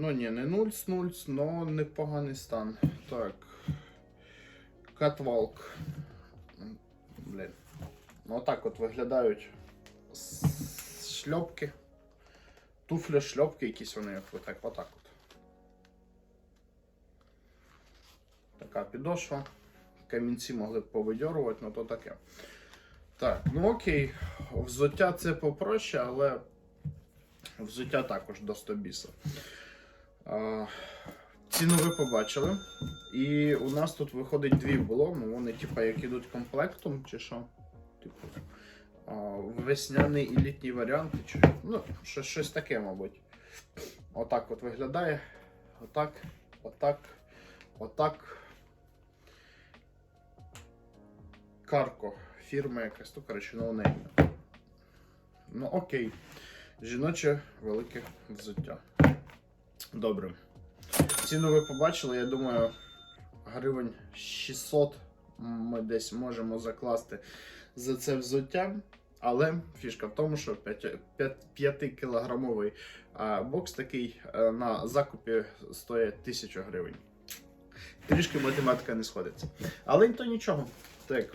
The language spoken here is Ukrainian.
Ну ні, не нульц, нульц, но непоганий стан. Так. Catwalk. Блін. Ну отак от виглядають шльопки. Туфля шльопки якісь вони отак, отак от. Така підошва. Камінці могли б повидьорувати, ну то таке. Так, ну окей. Взуття це попроще, але взуття також до 100 біса. Ціну ви побачили. І у нас тут виходить дві було. Ну вони, типа, як ідуть комплектом, чи що. Типу, весняний і літній варіанти, чи ну, щось, щось таке, мабуть. Отак от виглядає. Отак, отак, отак. Карко. Фірма якась, то коротше, ноунейм. Ну окей. Жіноче велике взуття. Добре. Ціну ви побачили, я думаю, гривень 600 ми десь можемо закласти за це взуття. Але фішка в тому, що 5-кілограмовий бокс такий е, на закупі стоїть 1000 гривень. Трішки математика не сходиться. Але то нічого. Так.